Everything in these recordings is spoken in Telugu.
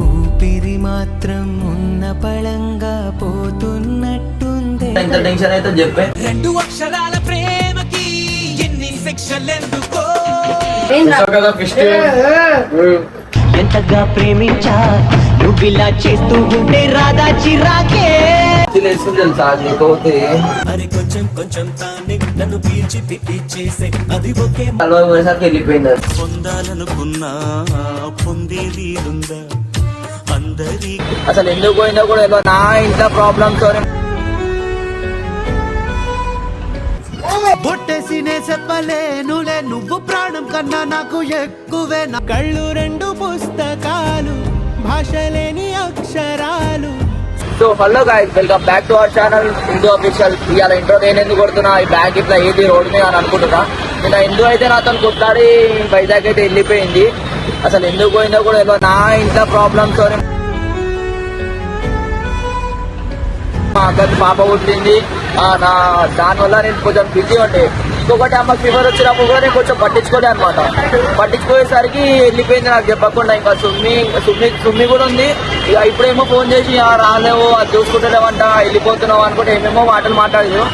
ఊపిరి మాత్రం ఉన్న పళంగా పోతున్నట్టుందే. ఇంత టెన్షన్ అయితే చెప్పే. రెండు అక్షరాల ప్రేమకి ఎన్ని కదా ఫిస్ట్? ఎంతగా ప్రేమించా? నువ్విలా చేస్తూ ఉంటే రాదా చిరాకే. వేసుకుని తెలుసా? లేకపోతే అరే కొంచెం కొంచెం తానే నన్ను పీల్చి పిప్పి చేసే. అది ఒకే నలభై పోయేసరికి వెళ్ళిపోయింది. పొందాలనుకున్నా పొందేది ఉందా? అందరి అసలు ఎందుకు పోయిందో కూడా తెలియదు. నా ఇంట్లో ప్రాబ్లమ్తో బొట్టేసినే చెప్పలేనులే నువ్వు ప్రాణం కన్నా నాకు ఎక్కువే నా కళ్ళు రెండు పుస్తకాలు భాషలేని అక్షరాలు. So hello guys welcome back to our channel Hindu official ఇవాళ ఇంట్రో నేను ఎందుకు కొడుతున్నా ఈ బ్యాగ్ ఇట్లా ఏది రోడ్ మీద అని అనుకుంటున్నా. నిన్న హిందూ అయితే నాతో కొట్లాడి వైజాగ్ అయితే వెళ్ళిపోయింది. అసలు ఎందుకు పోయిందో కూడా తెలియదు. నా ఇంట్లో ప్రాబ్లమ్తో మా అక్కడికి పాప పుట్టింది. నా దానివల్ల నేను కొంచెం బిజీ ఉండే. ఇంకొకటి అమ్మ ఫీవర్ వచ్చినప్పుడు కూడా నేను కొంచెం పట్టించుకోలే అనమాట పట్టించుకోయేసరికి వెళ్ళిపోయింది నాకు చెప్పకుండా ఇంకా సుమ్మి సుమ్మి సుమ్మి కూడా ఉంది. ఇక ఇప్పుడేమో ఫోన్ చేసి రాలేవు అది చూసుకుంటలేవంట వెళ్ళిపోతున్నావు అనుకుంటే ఏమేమో మాటలు మాట్లాడలేదు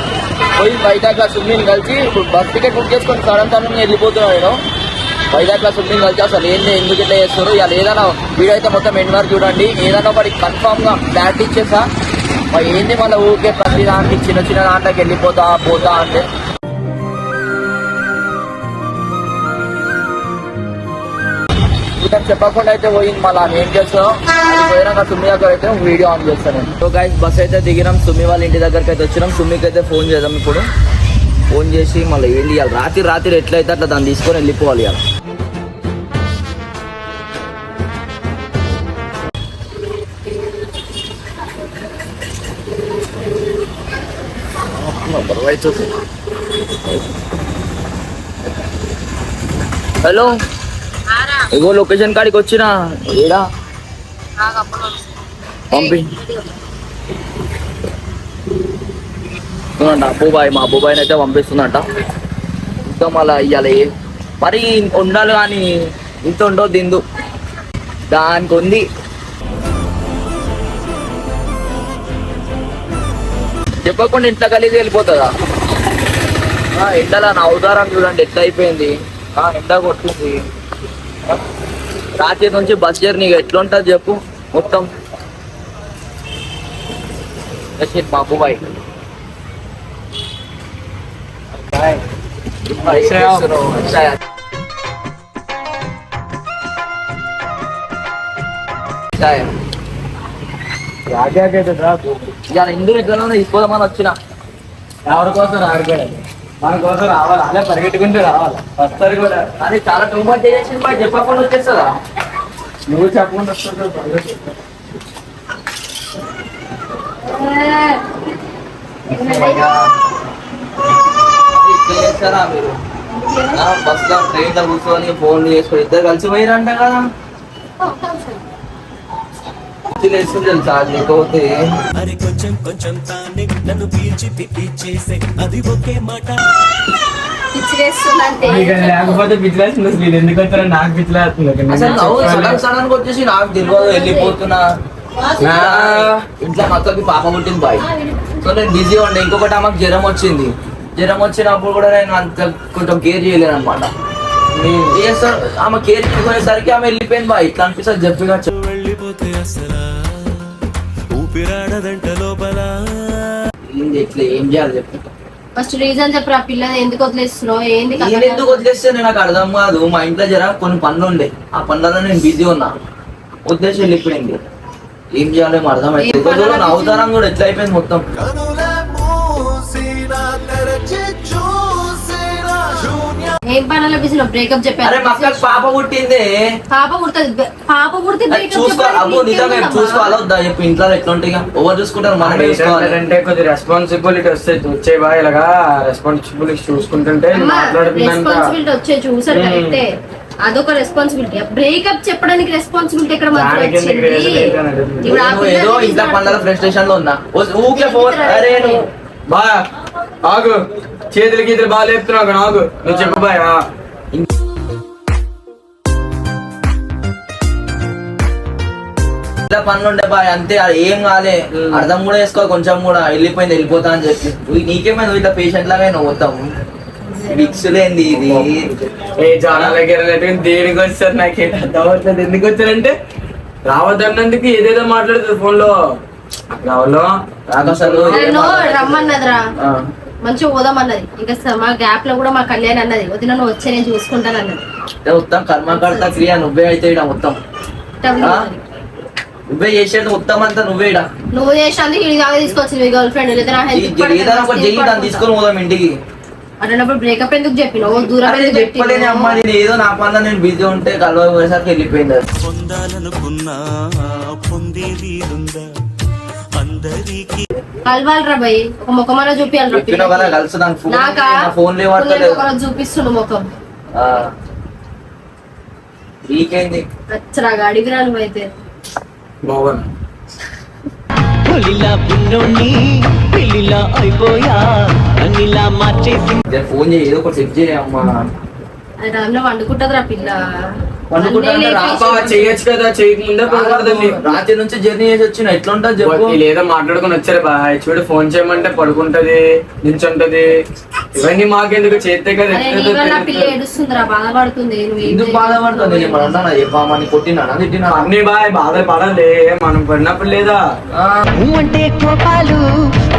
పోయి వైజాగ్ సుమ్మిని కలిసి ఇప్పుడు బస్ టికెట్ బుక్ చేసుకొని సడన్ సడన్ వెళ్ళిపోతున్నాను నేను. వైజాగ్లో కలిసి అసలు ఏంది ఎందుకు ఇట్లా చేస్తారు ఇవాళ ఏదైనా వీడియో అయితే మొత్తం ఎండ్ వరకు చూడండి. ఏదైనా ఒకటి కన్ఫామ్గా క్లారిటీ ఇచ్చేసా మరి ఏంది మళ్ళీ ఊరికే ప్రతి దానికి చిన్న చిన్న దాంట్లోకి వెళ్ళిపోతా పోతా అంటే. ఇతను చెప్పకుండా అయితే పోయింది మళ్ళీ. ఆమె ఏం చేస్తాం అది పోయినాక సుమ్మి దగ్గర అయితే వీడియో ఆన్ చేస్తాను నేను. సో గైస్ బస్ అయితే దిగినాం. సుమ్మి వాళ్ళ ఇంటి దగ్గరికి అయితే వచ్చినాం. సుమ్మికి అయితే ఫోన్ చేద్దాం ఇప్పుడు. ఫోన్ చేసి మళ్ళీ ఏంటి ఇవాళ రాత్రి రాత్రి ఎట్లయితే అట్లా దాన్ని తీసుకొని వెళ్ళిపోవాలి ఇవాళ హలో ఇగో లొకేషన్ కాడికి వచ్చిన ఏడా? పంపి. అబ్బుబాయ్ మా అబ్బుబాయిని అయితే పంపిస్తుందంట. ఇంకా మళ్ళా ఇయ్యాలి. మరి ఉండాలి కానీ ఇంత ఉండవు దిందు. దానికి ఉంది. చెప్పకుండా ఇంట్లో కలిసి వెళ్ళిపోతుందా? ఎండలా నా అవతారం చూడండి ఎట్లా అయిపోయింది? ఎండ కొట్టింది. రాత్రి నుంచి బస్ జర్నీ ఎట్లుంటుంది చెప్పు మొత్తం. రషీద్ బాబు బాయ్. ఇవాళ ఇందులో ఎట్లా తీసుకోదామని వచ్చిన. ఎవరి కోసం ఆడిపోయాడు మన కోసం రావాలి? అలా పరిగెట్టుకుంటూ రావాలి? వస్తారు కూడా. అది చాలా టూ మచ్ చేసి బాయ్ చెప్పకుండా వచ్చేస్తుందా? నువ్వు చెప్పకుండా చేస్తారా మీరు? బస్లో ట్రైన్లో కూర్చొని ఫోన్ చేసుకొని ఇద్దరు కలిసి పోయిరంట కదా. తెలుసా? లేకపోతే అరే కొంచెం కొంచెం తానే నన్ను పీల్చి పిప్పి చేసే. అది ఒకే మాట. పిచ్చిలేస్తుందంటే. ఇక లేకపోతే పిచ్చిలేస్తుంది అసలు ఇది ఎందుకు వచ్చారో నాకు పిచ్చిలేస్తుంది. సడన్ సడన్ వచ్చేసి నాకు తెలియదు వెళ్ళిపోతున్నా. నా- ఇంట్లో మా అక్కకి పాప పుట్టింది బాయ్. సో నేను బిజీ ఉండే. ఇంకొకటి ఆమెకు జ్వరం వచ్చింది. జ్వరం వచ్చినప్పుడు కూడా నేను అంత కొంచెం కేర్ చేయలేను అనమాట ఆమె కేర్ తీసుకునేసరికి ఆమె వెళ్ళిపోయింది బాయ్. ఇట్లా అనిపిస్తుంది చెప్పిగా వెళ్ళిపోతే అసలా? ఊపిరాడదంట లోపల. ఇట్లా ఏం చేయాలి చెప్పు. ఫస్ట్ రీజన్ చెప్పరా పిల్లని ఎందుకు వదిలేస్తున్నావు? ఏంది? నేను ఎందుకు వదిలేస్తే నాకు అర్థం కాదు. మా ఇంట్లో జర కొన్ని పనులు ఉండే. ఆ పనులలో నేను బిజీ ఉన్నా. వదిలేసి వెళ్ళిపోయింది. ఏం చేయాలో నా అవతారం కూడా ఎట్లా అయిపోయింది మొత్తం. ఏం పనుల బిజీ బ్రేకప్ చెప్పారు. పాప పుట్టిందే. పాప పుడుతుంది. పాప పుడితే అబ్బో నిజమే ఉందమ్మా? చూసుకోవాలా వద్దా చెప్పు ఇంట్లో ఎట్లా ఉంటాయి? ఎవరు చూసుకుంటారు చూసుకోవాలి. అంటే కొద్ది రెస్పాన్సిబిలిటీ వస్తే వచ్చే బా ఇలాగా రెస్పాన్సిబిలిటీ చూసుకుంటుంటే రెస్పాన్సిబిలిటీ వచ్చే చూసారు. కరెక్టే. అదొక రెస్పాన్సిబిలిటీ బ్రేకప్ చెప్పడానికి రెస్పాన్సిబిలిటీ ఎక్కడ నువ్వు ఏదో ఇంట్లో పనుల ఫ్రస్ట్రేషన్లో ఉన్నా. ఊకే ఫోన్ అరే నువ్వు బా ఆగు. చేతులు గీతులు బాగా లేపుతున్నావు ఆగు. నువ్వు చెప్పు బాయ్ ఆ. ఇంట్లో పనులు ఉండే బాయ్ అంతే అది ఏం కాలే. అర్థం కూడా వేసుకో కొంచెం కూడా. వెళ్ళిపోయింది వెళ్ళిపోతా అని చెప్పి. నువ్వు ఇట్లా పేషెంట్ లాగా నువ్వు మిక్స్ లేంది ఇది. ఏ జానాల గిరలెట్టు దేనికి వచ్చారు నాకు ఏంటి అర్థం అవ్వట్లేదు. ఎందుకు వచ్చారంటే రావద్దన్నందుకు ఏదేదో మాట్లాడుతుంది ఫోన్లో రావాలో నన్ను రమ్మన్నదిరా. మంచిగా పోదామన్నది. ఇంకా స- మా గ్యాప్లో కూడా మా కళ్యాణ్ అన్నది వదిన నువ్వు వచ్చే నేను చూసుకుంటాను అన్నది. మొత్తం కర్మకర్త క్రియ నువ్వే అయితే ఈడ మొత్తం? నువ్వే చేసేది మొత్తం అంతా నువ్వే నువ్వు దాకా తీసుకొచ్చింది మీ గర్ల్ ఫ్రెండ్ లేదా హెల్త్ తీసుకొని పోదాం ఇంటికి. అన్నప్పుడు బ్రేకప్ ఎందుకు చెప్పినావు? దూరం చెప్పలేని అమ్మ? నేను ఏదో నా పనులు నేను బిజీ ఉంటే కలవ పోయేసరికి వెళ్ళిపోయింది. పొందాలనుకున్నా పొందేది ఉందా? అందరికీ. కలవాలిరా భయ్ ఒక ముఖమన ఫోన్ చూపిస్తుండు ముఖం. నీకేంది? అచ్చరా అడిగిరా నువ్వైతే ఫోన్ చేయి ఏదో ఒకటి సెట్ చేయమ్మా ఆ టైంలో వండుకుంటదిరా పిల్ల. చేయొచ్చు కదా చేయకముందే పడుకుంటుంది రాత్రి నుంచి జర్నీ చేసి వచ్చిన ఎట్లుంటది చెప్పు. వీళ్ళు ఏదో మాట్లాడుకుని వచ్చారు బాయ్ చూడు ఫోన్ చేయమంటే పడుకుంటది నిల్చుంటది ఇవన్నీ మాకెందుకు చేస్తే కదా ఎందుకు. బాధపడుతుంది? నేను మన కొట్టినా తిట్టినా అన్ని బాయ్ బాధ పడాలి. మనం పడినప్పుడు లేదా? అంటే కోపాలు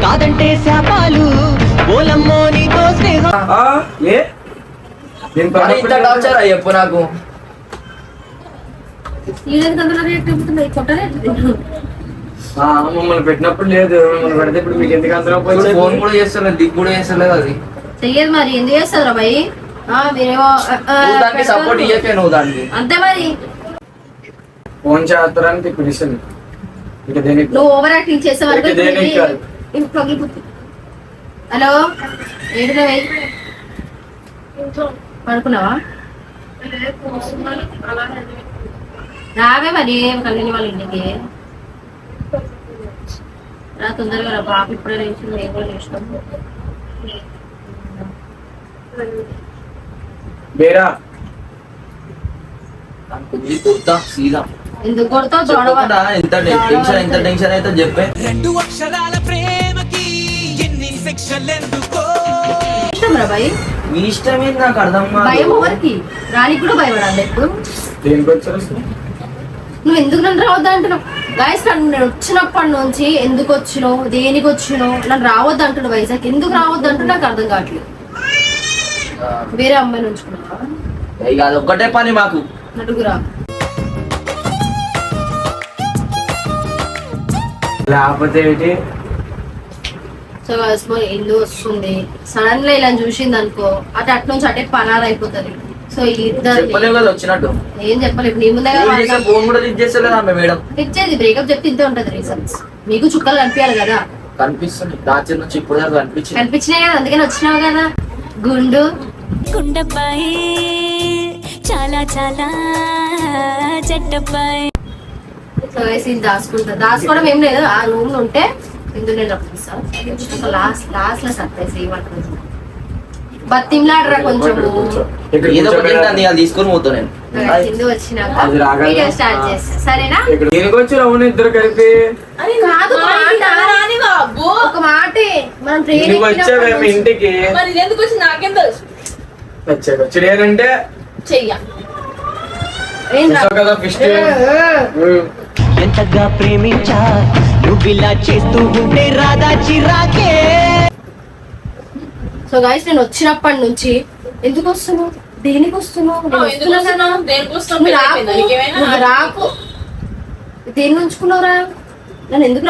కాదంటే శాపాలు. ఏ? నేను లేదా? చెప్పు నాకు. మమ్మల్ని పెట్టినప్పుడు లేదు. మమ్మల్ని పెడితే ఇప్పుడు మీకు ఎందుకు అంతరం ఇప్పుడు ఫోన్ కూడా చేస్తలేదు. దిక్కు కూడా చేస్తలేదు అది. చెయ్యదు మరి. ఎందుకు చేస్తారా భయ్ ఆ, మీరేమో దానికి. సపోర్ట్ ఇయ్యకే నువ్వు దానికి. అంతే మరి. ఫోన్ చేస్తారని పిలిచింది ఇంకా దేనికి? నువ్వు ఓవర్ యాక్టింగ్ చేసే వరకు హలో? ఏంటి పడుకున్నావా? రావే మరి కళ్యాణి వాళ్ళ ఇంటికి? రా తొందరగా రా పాప ఇప్పుడే లేచింది నేను కూడా లేచినాం వేరా ఎందుకు కొడతావు చెప్పకుండా చూడవా ఎంత టెన్షన్ ఎంత టెన్షన్ అయితే చెప్పే. రెండు అక్షరాల ప్రేమకి ఎన్ని ఇష్టం రా మీ ఇష్టం ఏంది నాకు అర్థం భయం ఎవరికి? రానికి కూడా భయపడాలి దేనికి వచ్చారు? నువ్వు ఎందుకు నన్ను రావద్దు అంటున్నావు? గాయస్ నన్ను నేను వచ్చినప్పటి నుంచి ఎందుకు వచ్చినావు? దేనికి వచ్చినావు? నన్ను రావద్దు అంటున్నావు వైజాగ్ ఎందుకు రావద్దు అంటే నాకు అర్థం కావట్లేదు. వేరే అమ్మాయిని ఉంచుకున్నావా? అది ఒక్కటే పని మాకు. నలుగురా లేకపోతే ఏంటి? సో ఇల్లు వస్తుంది. సడన్గా ఇలా చూసింది అనుకో అటు అటు నుంచి అటే పనార్ అయిపోతుంది సో ఇద్దరు చెప్పలేవు కదా వచ్చినట్టు. ఏం చెప్పలేదు నీ ముందే ఫోన్ చేస్తే ఫోన్ కూడా లిఫ్ట్ చేస్తలేదు ఆమె మేడం. ఇచ్చేది బ్రేకప్ చెప్తే ఇంతే ఉంటది రీజన్స్ మీకు చుక్కలు కనిపించాలి కదా. కనిపిస్తుంది. రాత్రి నుంచి ఇప్పుడు దాకా కనిపించింది. కనిపించినాయి కదా అందుకని వచ్చినావు కదా. గుండు. గుండెపై చాలా చాలా చెడ్డపై సో ఇది దాచుకుంటా. దాచుకోవడం ఏం లేదు. ఆ రూమ్లో ఉంటే ఇందులో నేను రప్పిస్తాను లాస్ట్ లాస్ట్లో సర్ప్రైజ్ ఏమంటుంది బతిమ్లాడరా కొంచెము ఇక్కడ ఏదో ఒకటి తీసుకొని పోతా నేను. కింద వచ్చినాక అది రాగానే- వీడియో స్టార్ట్ చేస్తా. సరేనా? దేనికి ఇద్దరు కలిపి. కాదు ఒక మాట. ఒక మాటే. మనం ట్రైన్ నువ్వు వచ్చావేమో ఇంటికి. మరి ఇది ఎందుకు వచ్చి నాకేం తెలుసు. వచ్చాడు వచ్చాడు ఏంటంటే చెయ్య చూసావు కదా. ఫిస్ట్. ఎంతగా ప్రేమించా? నువ్విలా చేస్తూ ఉంటే రాదా చిరాకే. సో గైస్ నేను వచ్చినప్పటి నుంచి ఎందుకు వస్తున్నావు? దేనికి వస్తున్నావు? రాకు. దేన్ని ఉంచుకున్నావురా? నన్ను ఎందుకు.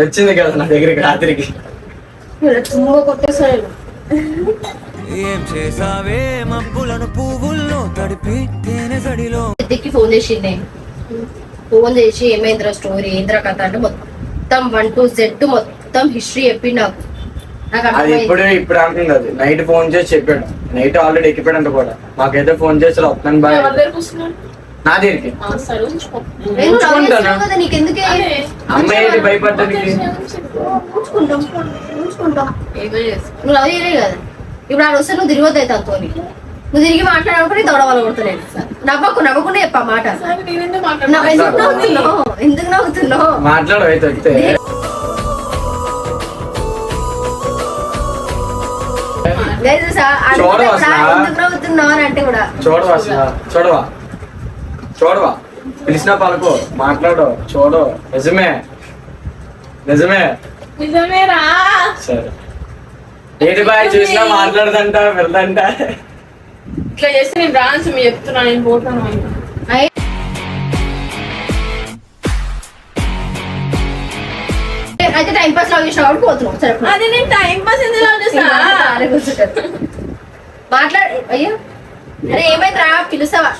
వచ్చింది కదా నా దగ్గరికి రాత్రికి. ఇలా తుమ్మ కొట్టేసాడు ఏం చేసావే మబ్బులను పువ్వుల్లో తడిపి తేనె ఫోన్ చేసిండే ఫోన్ చేసి ఏమైందిరా స్టోరీ ఏంద్రా కథ అంటే మొత్తం. వన్ టు జెడ్ మొత్తం. హిస్టరీ చెప్పి నాకు. అది ఇప్పుడు ఇప్పుడు అంటుంది అది. నైట్ ఫోన్ చేసి చెప్పాడు. నైట్ ఆల్రెడీ ఎక్కిపోయాడు కూడా. మాకైతే ఫోన్ చేసి వస్తున్నాను బాయ్? నా దగ్గరికి. అమ్మాయి భయపడ్డానికి. నువ్వు లవ్ చేయలే కదా. ఇప్పుడు ఆ రోజు నువ్వు తిరగద్దు అయితే అంతోని. నువ్వు తిరిగి మాట్లాడకుండా దొడవలు కొడుతున్నాయి నవ్వకు నవ్వకుండా చెప్పా మాట. ఎందుకు మాట్లాడను? నవ్వుతున్నావు? ఎందుకు నవ్వుతున్నావు? మాట్లాడు కూడా. చూడవా అసలు చూడవా? చూడవా? పిలిచిన పలుకో. మాట్లాడు. చూడు. నిజమే. నిజమే. నిజమేరా? సరే. ఏంటి బాయ్? చూసినా మాట్లాడదంట వెళ్దంట ఇట్లా చేస్తే నేను రాను మీ చెప్తున్నా నేను పోతాను అయితే టైం పాస్ చేసిన కాబట్టి పోతున్నావు సరే పో. అది నేను టైం పాస్ కూర్చుంటారు. మాట్లాడు. అయ్యో. అరే పిలుస్తావా?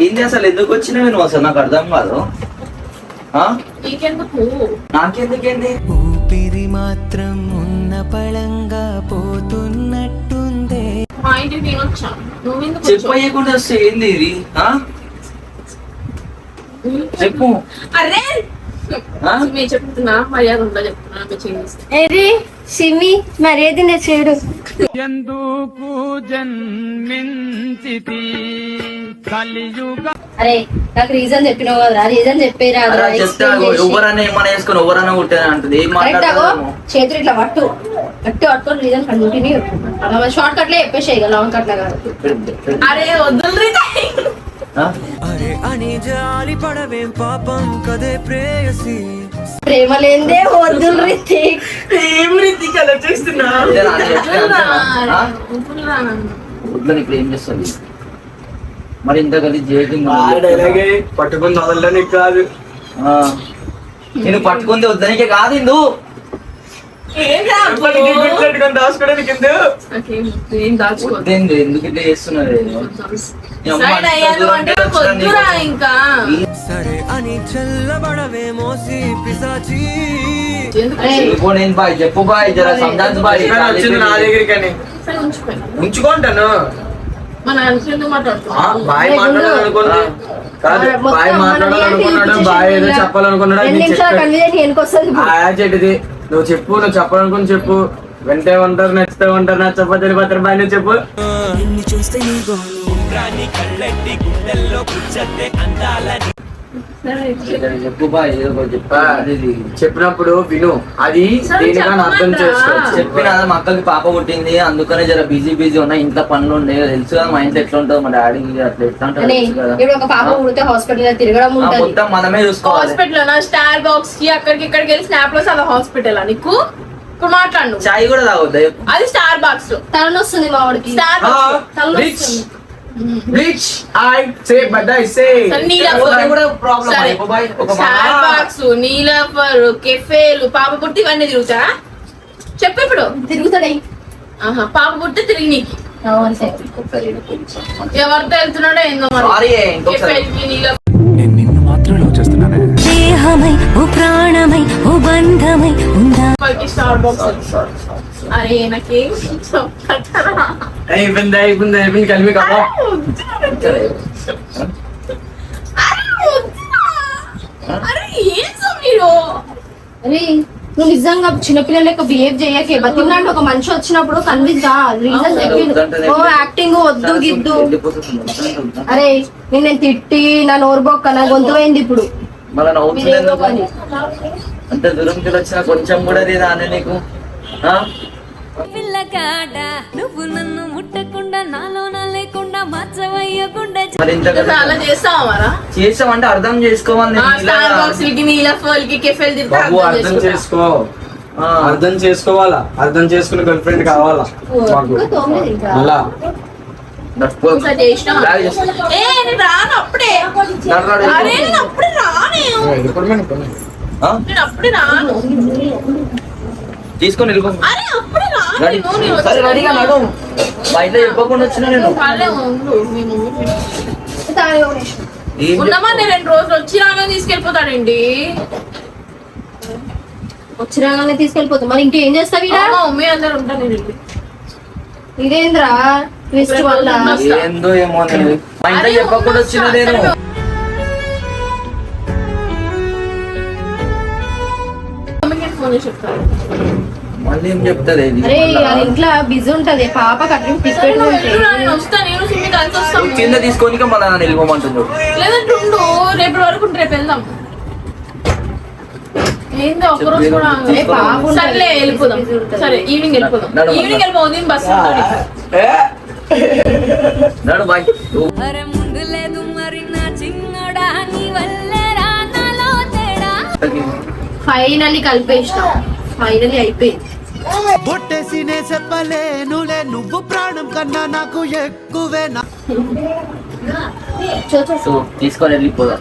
ఏంటో అసలు ఎందుకు వచ్చినావు నువ్వు అసలు? నాకు అర్థం కాదు. నాకెందుకేంది ఊపిరి మాత్రం ఉన్న పళంగా పోతున్నట్టుందే. మా ఇంటికి నేను వచ్చా నువ్వెందుకు వచ్చావు? చెప్పయ్యకుండా వస్తే ఏంది ఇది? చెప్పు. అరే! చెప్తున్నా మర్యాద ఉందా నేను చేయడు అరే నాకు రీజన్ చెప్పినావు కదా రీజన్ చెప్పేరా ఎవరన్నా ఏమన్నా వేసుకొని ఎవరన్నా కుట్టాను అంటుంది చేతులు ఇట్లా పట్టు. గట్టి పట్టుకొని రీజన్ కంటిన్యూ షార్ట్ కట్లో చెప్పేసి లాంగ్ కట్ లా కాదు. అరే వద్దులు అరే అని జాలి పడవేం పాపం కదే ప్రేయసి. ప్రేమ లేదే వద్దులు రీతి ఏం రీతికి అలా చేస్తున్నా. వద్దని ఇప్పుడు ఏం చేస్తుంది మరి ఇంత కలిసి చేయటం పట్టుకుని వదలడానికి కాదు నేను పట్టుకుంది వద్దనికే కాదు ఇందు. దాచుకోవడానికి ఎందుకు? ఇట్లా ఇంకా. సరే అని చల్లబడవే మోసి పిసాచి నేను బాయ్ చెప్పు బాయ్ జర సంజాన్స్ బాయ్. వచ్చింది నా దగ్గరికి ఉంచుకుంటాను. బాయ్ కాదు మొత్తం బాయ్ మాట్లాడాలనుకున్నాడు బాయ్ ఏదో చెప్పాలనుకున్నాడు చెట్టుది నువ్వు చెప్పు నువ్వు చెప్పాలనుకుని చెప్పు. వెంటే ఉంటారు నచ్చితే ఉంటారు నచ్చకపోతే పోతారు బాయ్ నువ్వు చెప్పు. నిన్ను చూస్తే చెప్పినప్పుడు విను. అది దేనికని అర్థం. చేసుకోవచ్చు. చెప్పిన మా అక్కకి పాప పుట్టింది. అందుకనే జర బిజీ బిజీ ఉన్నా. ఇంట్లో పనులు ఉండే తెలుసు కదా మా ఇంట్లో ఎట్లా ఉంటుందో. మా డాడీ అట్లా ఎట్లా ఉంటుందో అని తెలుసు కదా. ఇప్పుడు ఒక పాప పుడితే హాస్పిటల్ తిరగడం మొత్తం మనమే చూసుకోవాలి. హాస్పిటల్ నా స్టార్ బాక్స్కి అక్కడికి ఇక్కడికి వెళ్ళి స్నాప్లో అలా హాస్పిటల్ నీకు? ఇప్పుడు మాట్లాడు. చాయ్ కూడా తాగొద్దా. అది స్టార్ బాక్స్లో తలనొస్తుంది మా వాడికి star box rich rich I say but I say సరే, సరే. నీలఫర్ కెఫేలు పాప పుట్టి ఇవన్నీ తిరుగుతా చెప్పు ఇప్పుడు. తిరుగుతాడే. ఆహా పాప పుట్టి తిరిగి నీకు. ఎవరితో వెళ్తున్నాడో ఏందో నేను నిన్ను మాత్రం లవ్ చేస్తున్నానే. దేహమై ఓ ప్రాణమై ఓ బంధమై ఉందా? Star box sorry, sorry. అరే నాకేం చెప్పరా అయిపోయింది అయిపోయింది అయిపోయింది కలిపి కదా నువ్వు నిజంగా చిన్నపిల్లల లెక్క బిహేవ్ చేయకే. బతిలాంటి ఒక మనిషి వచ్చినప్పుడు కన్విన్స్ రీజన్ చెప్పి ఓ యాక్టింగ్ వద్దు గిద్దు? అరే నేను నేను తిట్టి నా నోరు బొక్క నా గొంతు పోయింది ఇప్పుడు. అంత దూరంకి వచ్చినా కొంచెం కూడా లేదా అనే నీకు పిల్లకాడ నువ్వు నన్ను ముట్టకుండా నాలోన లేకుండా మచ్చవయ్యకుండా అలా చేస్తావా మరా చేసామంటే అర్థం చేసుకోవాలి నేను స్టార్ ఇలాగా. బాక్స్కి నీలఫర్కి కెఫేల్ తిరిగితే బాబు అర్థం చేసుకో ఆ. అర్థం చేసుకోవాలా అర్థం చేసుకునే గర్ల్ ఫ్రెండ్ కావాలా మాకు అలా నడుపు. ఒకసారి చేసినావా? ఇలాగ చేస్తా. ఏ నేను రాను అప్పుడే నడరాడు. అరే నేను అప్పుడే రాను ఆ? నేను అప్పుడే రాను తీసుకొని వెళ్ళిపో. సరే రెడీగా నడు. బయట చెప్పకుండా వచ్చిన నేను. రెండు రోజులు వచ్చి రాగానే తీసుకెళ్ళిపోతాడండి. వచ్చి రాగానే తీసుకెళ్ళిపోతాం. మరి ఇంకేం చేస్తావు ఈడ? మా మమ్మీ అందరు ఉంటాను. ఇదేంద్రా? ట్విస్ట్ వల్ల. ఏందో ఏమో మా ఇంట్లో చెప్పకుండా వచ్చిన నేను. మమ్మీకి ఫోన్ చేసి చెప్తాను. మళ్ళీ ఏం చెప్తుంది ఇది అరే వాళ్ళ ఇంట్లో బిజీ ఉంటది. పాప కింద తీసుకొని నన్ను వెళ్ళిపోమంటుంది లేదంటే ఉండు రేపటి వరకు రేపు వెళ్దాం. సర్లే వెళ్ళిపోదాం. సరే ఈవినింగ్ వెళ్ళిపోదాం. ఈవినింగ్ వెళ్ళిపోదాం నేను బస్ నడు బాయ్ అరే ముందు లేదు మరి నా చిన్నోడా నీ వల్లే రానాలో తేడా. ఫైనల్లీ కలిపేసిన. ఫైనల్లీ అయిపోయింది. బొట్టేసినే చెప్పలేనులే నువ్వు ప్రాణం కన్నా నాకు ఎక్కువే. సో తీసుకొని వెళ్ళిపోదాం